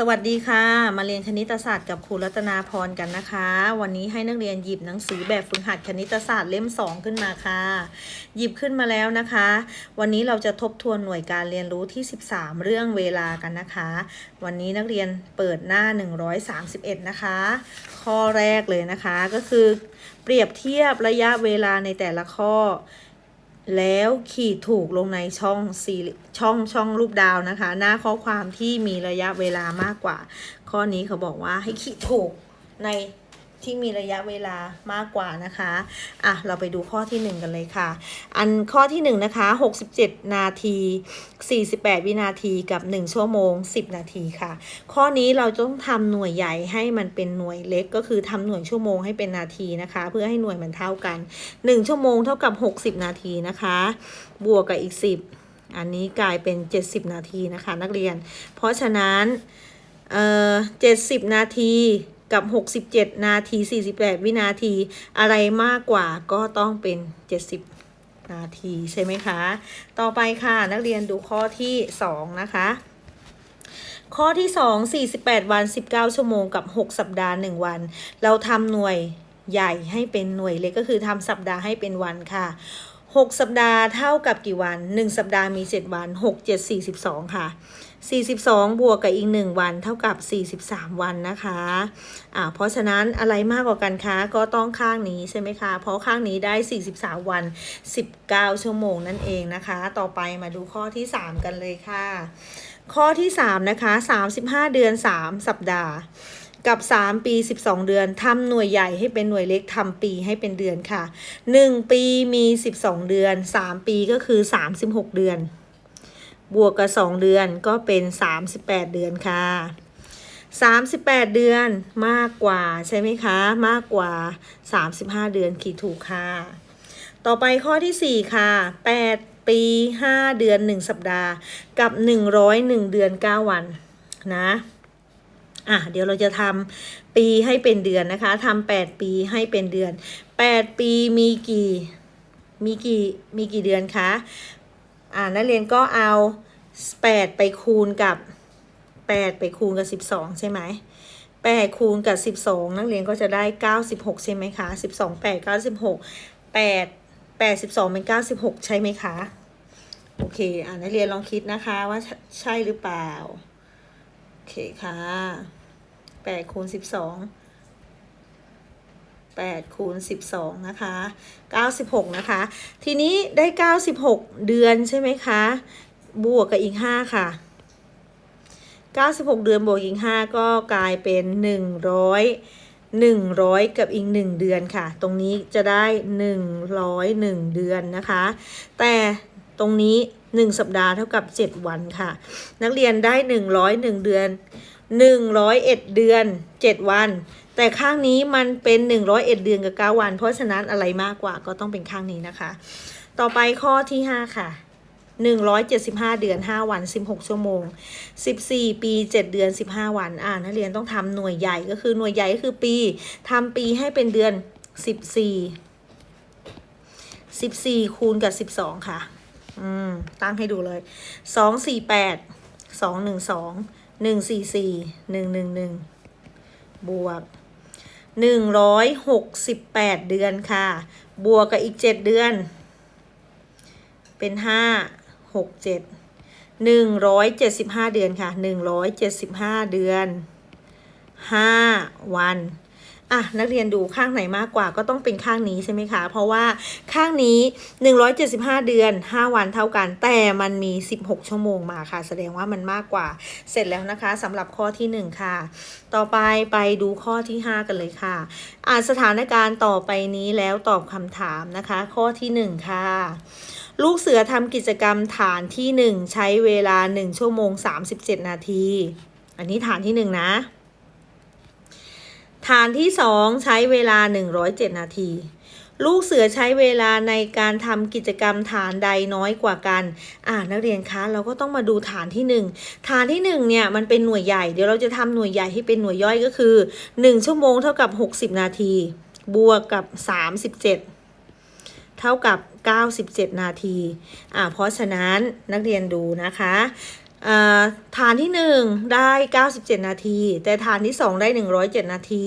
สวัสดีค่ะ มาเรียนคณิตศาสตร์กับครูรัตนาพรกันนะคะ วันนี้ให้นักเรียนหยิบหนังสือแบบฝึกหัดคณิตศาสตร์เล่ม 2 ขึ้นมาค่ะ หยิบขึ้นมาแล้วนะคะ วันนี้เราจะทบทวนหน่วยการเรียนรู้ที่ 13 เรื่องเวลากันนะคะ วันนี้นักเรียนเปิดหน้า 131 นะคะ ข้อแรกเลยนะคะก็คือ เปรียบเทียบระยะเวลาในแต่ละข้อ แล้วขีดถูกลงในช่องสี่ช่องช่องรูปดาวนะคะ หน้าข้อความที่มีระยะเวลามากกว่า ข้อนี้เขาบอกว่าให้ขีดถูกใน ที่มีระยะเวลามากกว่านะคะ อะ เราไปดูข้อที่ 1 กันเลยค่ะ อันข้อที่1นะคะ 67 นาที 48 วินาทีกับ 1 ชั่วโมง 10 นาทีค่ะ ข้อนี้เราต้องทำหน่วยใหญ่ให้มันเป็นหน่วยเล็ก ก็คือทำหน่วยชั่วโมงให้เป็นนาทีนะคะ เพื่อให้หน่วยมันเท่ากัน 1 ชั่วโมงเท่ากับ 60 นาทีนะคะ บวกกับอีก 10 อันนี้กลายเป็น 70 นาทีนะคะ นักเรียน เพราะฉะนั้น เอ่อ 70 นาที กับ 67 นาที 48 วินาที อะไรมากกว่าก็ต้องเป็น 70 นาทีใช่ไหมคะ ต่อไปค่ะนักเรียนดูข้อที่ 2 นะคะ ข้อที่ 2 48 วัน 19 ชั่วโมงกับ 6 สัปดาห์ 1 วัน เราทำหน่วยใหญ่ให้เป็นหน่วยเล็กก็คือทำสัปดาห์ให้เป็นวันค่ะ6 สัปดาห์เท่ากับกี่วัน 1 สัปดาห์มี 7 วัน 6 7 42 ค่ะ42 บวกกับอีก 1 วันเท่ากับ 43 วันนะคะอ่าเพราะฉะนั้นอะไรมากกว่ากันคะก็ต้องข้างนี้ใช่ไหมคะ เพราะข้างนี้ได้ 43 วัน 19 ชั่วโมงนั่นเองนะคะ ต่อไปมาดูข้อที่ 3 กันเลยค่ะ ข้อที่ 3 นะคะ 35 เดือน 3 สัปดาห์กับ 3 ปี 12 เดือนทำหน่วยใหญ่ให้เป็นหน่วยเล็กทำปีให้เป็นเดือนค่ะ 1 ปีมี 12 เดือน 3 ปีก็คือ 36 เดือน บวกกับ 2 เดือนก็เป็น 38 เดือนค่ะ 38 เดือนมากกว่าใช่ไหมคะ มากกว่า 35 เดือนขีดถูกค่ะ ต่อไปข้อที่ 4 ค่ะ 8 ปี 5 เดือน 1 สัปดาห์กับ 101 เดือน 9 วันนะอะเดี๋ยวเราจะทำปีให้เป็นเดือนนะคะทำ8ปีให้เป็นเดือน8ปีมีกี่มีกี่มีกี่เดือนคะ อ่านักเรียนก็เอา 8 ไปคูณกับ 8 ไปคูณกับ 12 ใช่ไหม8คูณกับ 12 นักเรียนก็จะได้ 96 ใช่ไหมคะ 12 8 96 8 82เป็น 96 ใช่ไหมคะ โอเค อ่านักเรียนลองคิดนะคะว่าใช่ใช่หรือเปล่า โอเคค่ะ8คูณ 12 8คูณ12 นะคะ 96 นะคะ ทีนี้ได้ 96 เดือนใช่ไหมคะ บวกกับอีก 5 ค่ะ 96 เดือนบวกอีก 5 ก็กลายเป็น 100 100 กับอีก 1 เดือนค่ะ ตรงนี้จะได้ 101 เดือนนะคะ แต่ตรงนี้ 1 สัปดาห์เท่ากับ 7 วันค่ะ นักเรียนได้ 101 เดือน 101 เดือน 7 วัน แต่ข้างนี้มันเป็น 101 เดือนกับ 9 วัน เพราะฉะนั้นอะไรมากกว่าก็ต้องเป็นข้างนี้นะคะ ต่อไปข้อที่ 5 ค่ะ 175 เดือน 5 วัน 16 ชั่วโมง 14 ปี 7 เดือน 15 วัน อ่านักเรียนต้องทำหน่วยใหญ่ก็คือหน่วยใหญ่ก็คือปีทำปีให้เป็นเดือน 14 14 คูณกับ 12 ค่ะ อืม ตั้งให้ดูเลย 2 4 8 2 1 2 1 4 4 1 1 1บวก168เดือนค่ะ บวกกับอีก7เดือน เป็น5 6 7 175เดือนค่ะ175เดือน5วัน อะนักเรียนดูข้างไหนมากกว่าก็ต้องเป็นข้างนี้ใช่ไหมคะ เพราะว่าข้างนี้ 175 เดือน 5 วันเท่ากัน แต่มันมี 16 ชั่วโมงมาค่ะ แสดงว่ามันมากกว่าเสร็จแล้วนะคะสำหรับข้อที่ 1 ค่ะ ต่อไปไปดูข้อที่ 5 กันเลยค่ะ อ่านสถานการณ์ต่อไปนี้แล้วตอบคำถามนะคะ ข้อที่ 1 ค่ะลูกเสือทำกิจกรรมฐานที่ 1 ใช้เวลา 1 ชั่วโมง 37 นาที อันนี้ฐานที่ 1 นะ ฐานที่ 2 ใช้เวลา 107 นาที ลูกเสือใช้เวลาในการทำกิจกรรมฐานใดน้อยกว่ากัน อ่านักเรียนคะเราก็ต้องมาดูฐานที่ 1 ฐานที่ 1 เนี่ยมันเป็นหน่วยใหญ่ เดี๋ยวเราจะทำหน่วยใหญ่ให้เป็นหน่วยย่อยก็คือ 1 ชั่วโมงเท่ากับ 60 นาที บวกกับ 37 เท่ากับ 97 นาที อ่าเพราะฉะนั้นนักเรียนดูนะคะ ฐานที่ 1 ได้ 97 นาที แต่ฐานที่ 2 ได้ 107 นาที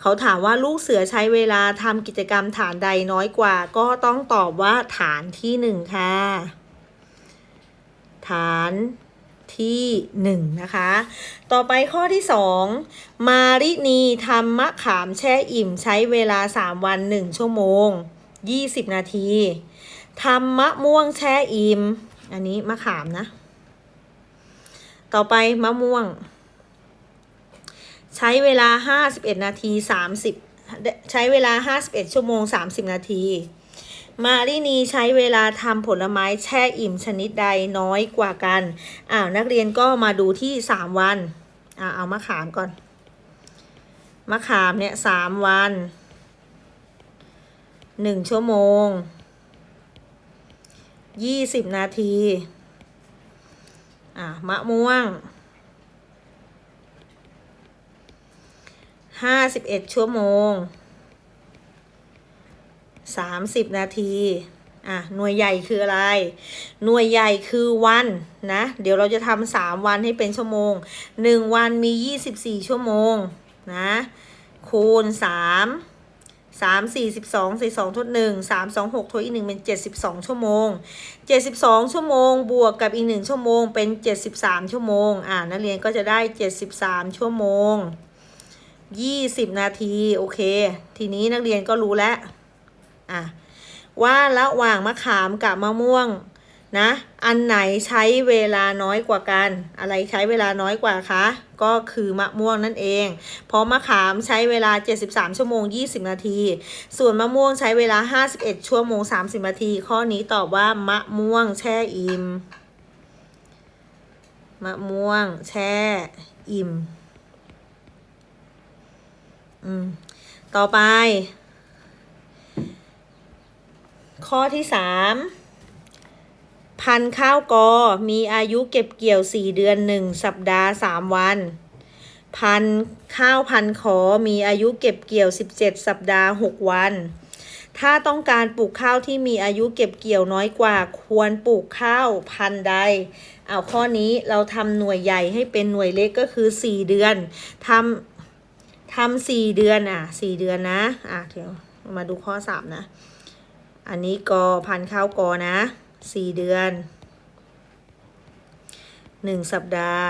เขาถามว่าลูกเสือใช้เวลาทำกิจกรรมฐานใดน้อยกว่า ก็ต้องตอบว่าฐานที่ 1 ค่ะ ฐานที่ 1 นะคะ ต่อไปข้อที่ 2 มารินีทำมะขามแช่อิ่มใช้เวลา 3 วัน 1 ชั่วโมง 20 นาทีทำมะม่วงแช่อิ่ม อันนี้มะขามนะ ต่อไปมะม่วง ใช้เวลา51นาที30ใช้เวลา51ชั่วโมง30นาที มารินีใช้เวลาทำผลไม้แช่อิ่มชนิดใดน้อยกว่ากัน อ้าวนักเรียนก็มาดูที่3วัน อ่าเอามะขามก่อน มะขามเนี่ย3วัน1ชั่วโมง20นาที อะมะม่วงห้าสิบเอ็ดชั่วโมงสามสิบนาทีอะหน่วยใหญ่คืออะไร หน่วยใหญ่คือวันนะ เดี๋ยวเราจะทำสามวันให้เป็นชั่วโมงหนึ่งวันมียี่สิบสี่ชั่วโมงนะ คูณสาม สามสี่สิบสองสี่สองทดหนึ่งสามสองหกทดอีกหนึ่งเป็นเจ็ดสิบสองชั่วโมงเจ็ดสิบสองชั่วโมง บวกกับอีกหนึ่งชั่วโมง เป็นเจ็ดสิบสามชั่วโมง อ่านักเรียนก็จะได้เจ็ดสิบสามชั่วโมงยี่สิบนาที โอเค ทีนี้นักเรียนก็รู้แล้ว อะ ว่าระหว่างมะขามกับมะม่วง นะ อันไหนใช้เวลาน้อยกว่ากัน อะไรใช้เวลาน้อยกว่าคะ ก็คือมะม่วงนั่นเอง เพราะมะขามใช้เวลา 73 ชั่วโมง 20 นาที ส่วนมะม่วงใช้เวลา 51 ชั่วโมง 30 นาที ข้อนี้ตอบว่ามะม่วงแช่อิ่ม มะม่วงแช่อิ่ม อืม ต่อไป ข้อที่สาม พันธุ์ข้าวกอมีอายุเก็บเกี่ยว 4 เดือน 1 สัปดาห์ 3 วัน พันธุ์ข้าวพันธุ์ขอมีอายุเก็บเกี่ยว 17 สัปดาห์ 6 วัน ถ้าต้องการปลูกข้าวที่มีอายุเก็บเกี่ยวน้อยกว่า ควรปลูกข้าวพันธุ์ใดเอาข้อนี้เราทำหน่วยใหญ่ให้เป็นหน่วยเล็กก็คือ 4 เดือนทำทำสี่เดือนอะสี่เดือนนะอะเดี๋ยวมาดูข้อสามนะ อันนี้กอพันข้าวกอนะ สี่เดือนหนึ่งสัปดาห์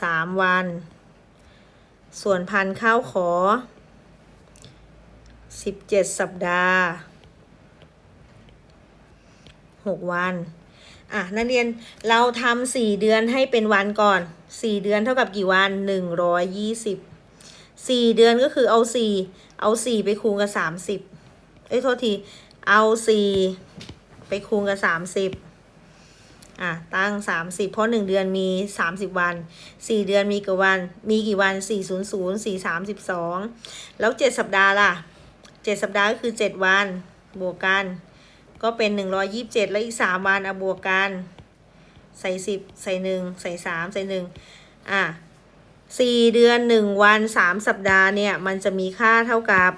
สามวัน ส่วนพันข้าวขอสิบเจ็ดสัปดาห์หกวันอะนักเรียนเราทำสี่เดือนให้เป็นวันก่อนสี่เดือนเท่ากับกี่วันหนึ่งร้อยยี่สิบสี่เดือนก็คือเอาสี่เอาสี่ไปคูณกับสามสิบเอ้ยโทษที เอาสี่ไปคูณกับสามสิบอะตั้งสามสิบเพราะหนึ่งเดือนมีสามสิบวันสี่เดือนมีกี่วัน มีกี่วันสี่ศูนย์ศูนย์สี่สามสิบสองแล้วเจ็ดสัปดาห์ล่ะเจ็ดสัปดาห์ก็คือเจ็ดวันบวกกัน ก็เป็นหนึ่งร้อยยี่สิบเจ็ดแล้วอีกสามวันเอาบวกกัน ใส่สิบใส่หนึ่งใส่สามใส่หนึ่งอะสี่เดือนหนึ่งวันสามสัปดาห์เนี่ย มันจะมีค่าเท่ากับ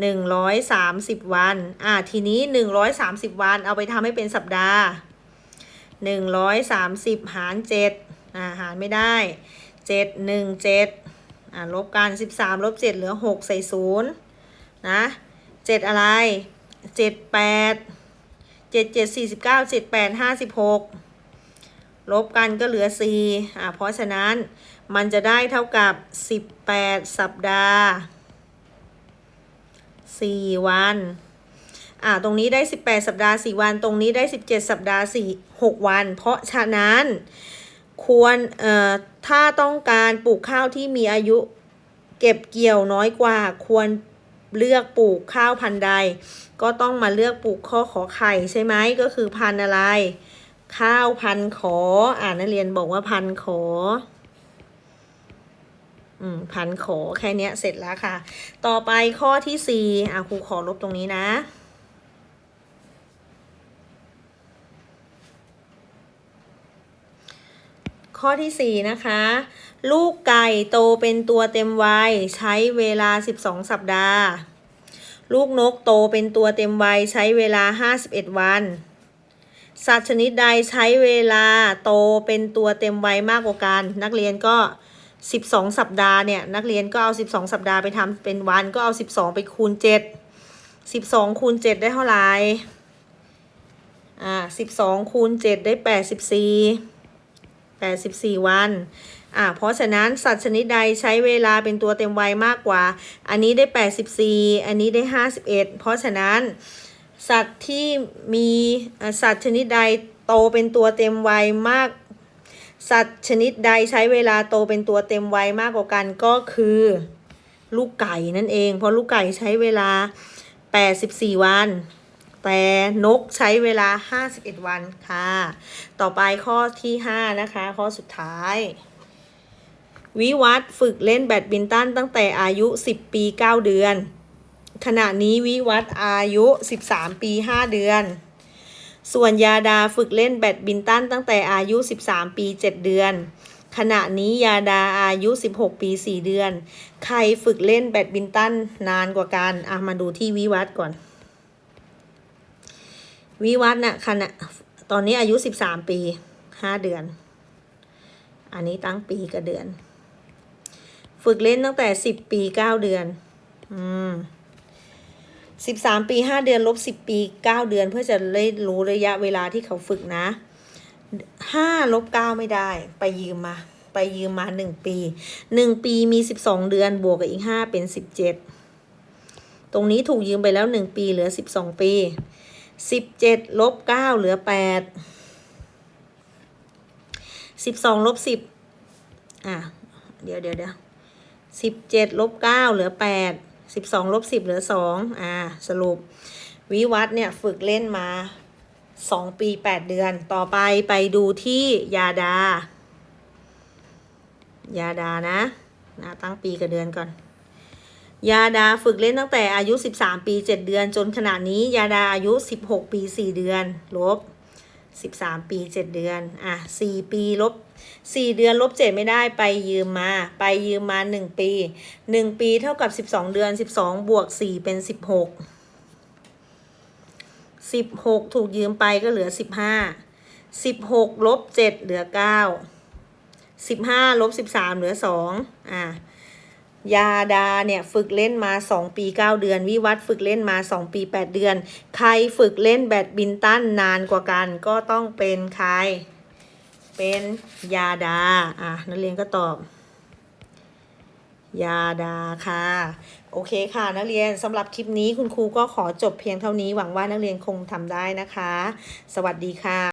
หนึ่งร้อยสามสิบวัน อะทีนี้หนึ่งร้อยสามสิบวัน เอาไปทำให้เป็นสัปดาห์หนึ่งร้อยสามสิบหารเจ็ดอ่า หารไม่ได้เจ็ดหนึ่งเจ็ดอ่า ลบกันสิบสามลบเจ็ดเหลือหกใส่ศูนย์นะเจ็ดอะไรเจ็ดแปดเจ็ดเจ็ดสี่สิบเก้าเจ็ดแปดห้าสิบหกลบกันก็เหลือสี่อ่า เพราะฉะนั้นมันจะได้เท่ากับสิบแปดสัปดาห์ สี่วัน อ่า ตรงนี้ได้สิบแปดสัปดาห์สี่วัน ตรงนี้ได้สิบเจ็ดสัปดาห์สี่หกวัน เพราะฉะนั้นควร เอ่อ ถ้าต้องการปลูกข้าวที่มีอายุเก็บเกี่ยวน้อยกว่า ควรเลือกปลูกข้าวพันธุ์ใด ก็ต้องมาเลือกปลูกข้อขอไข่ใช่ไหมก็คือพันธุ์อะไร ข้าวพันขอ อ่านนักเรียนบอกว่าพันขอ พันขอแค่เนี้ยเสร็จแล้วค่ะ ต่อไปข้อที่สี่อะครูขอลบตรงนี้นะข้อที่สี่นะคะ ลูกไก่โตเป็นตัวเต็มวัยใช้เวลา 12 สัปดาห์ ลูกนกโตเป็นตัวเต็มวัยใช้เวลา 51 วัน สัตว์ชนิดใดใช้เวลาโตเป็นตัวเต็มวัยมากกว่ากัน นักเรียนก็ 12 สัปดาห์เนี่ยนักเรียนก็เอา 12 สัปดาห์ไปทำเป็นวันก็เอา 12 ไปคูณ 7 12คูณ7ได้เท่าไหร่อ่า12คูณ7ได้ 84 84 วันอ่าเพราะฉะนั้นสัตว์ชนิดใดใช้เวลาเป็นตัวเต็มวัยมากกว่า อันนี้ได้ 84 อันนี้ได้ 51 เพราะฉะนั้นสัตว์ที่มีสัตว์ชนิดใดโตเป็นตัวเต็มวัยมาก สัตว์ชนิดใดใช้เวลาโตเป็นตัวเต็มวัยมากกว่ากันก็คือ ลูกไก่นั่นเอง เพราะลูกไก่ใช้เวลา 84 วัน แต่นกใช้เวลา 51 วันค่ะ ต่อไปข้อที่ 5 นะคะ ข้อสุดท้าย วิวัฒฝึกเล่นแบดมินตันตั้งแต่อายุ 10 ปี 9 เดือน ขณะนี้วิวัฒอายุ 13 ปี 5 เดือน ส่วนยาดาฝึกเล่นแบดมินตันตั้งแต่อายุ 13 ปี 7 เดือน ขณะนี้ยาดาอายุ 16 ปี 4 เดือน ใครฝึกเล่นแบดมินตันนานกว่ากันอะมาดูที่วิวัฒก่อน วิวัฒน์น่ะขณะตอนนี้อายุ 13 ปี 5 เดือน อันนี้ตั้งปีกับเดือน ฝึกเล่นตั้งแต่ 10 ปี 9 เดือน อืม สิบสามปีห้าเดือนลบสิบปีเก้าเดือนเพื่อจะได้รู้ระยะเวลาที่เขาฝึกนะห้าลบเก้าไม่ได้ ไปยืมมา ไปยืมมาหนึ่งปีหนึ่งปีมีสิบสองเดือนบวกกับอีกห้าเป็นสิบเจ็ดตรงนี้ถูกยืมไปแล้วหนึ่งปีเหลือสิบสองปีสิบเจ็ดลบเก้าเหลือแปดสิบสองลบสิบอะ เดี๋ยวเดี๋ยวเดี๋ยวสิบเจ็ดลบเก้าเหลือแปด สิบสองลบสิบเหลือสองอ่าสรุป วิวัฒเนี่ยฝึกเล่นมาสองปีแปดเดือน ต่อไปไปดูที่ยาดา ยาดานะนะตั้งปีกับเดือนก่อน ยาดาฝึกเล่นตั้งแต่อายุ 13 ปี 7 เดือน จนขณะนี้ยาดาอายุ 16 ปี 4 เดือน ลบ 13 ปี 7 เดือน อะ 4 ปีลบ 4 เดือนลบ 7 ไม่ได้ไปยืมมา ไปยืมมา 1 ปี 1 ปีเท่ากับ 12 เดือน 12 บวก 4 เป็น 16 16 ถูกยืมไปก็เหลือ 15 16ลบ 7 เหลือ 9 15ลบ 13 เหลือ 2 อะ ยาดาเนี่ยฝึกเล่นมา 2 ปี 9 เดือน วิวัฒฝึกเล่นมา 2 ปี 8 เดือน ใครฝึกเล่นแบดมินตันนานกว่ากัน ก็ต้องเป็นใคร เป็นยาดาอะนักเรียนก็ตอบ ยาดาค่ะ โอเคค่ะ นักเรียนสำหรับคลิปนี้คุณครูก็ขอจบเพียงเท่านี้หวังว่านักเรียนคงทำได้นะคะ สวัสดีค่ะ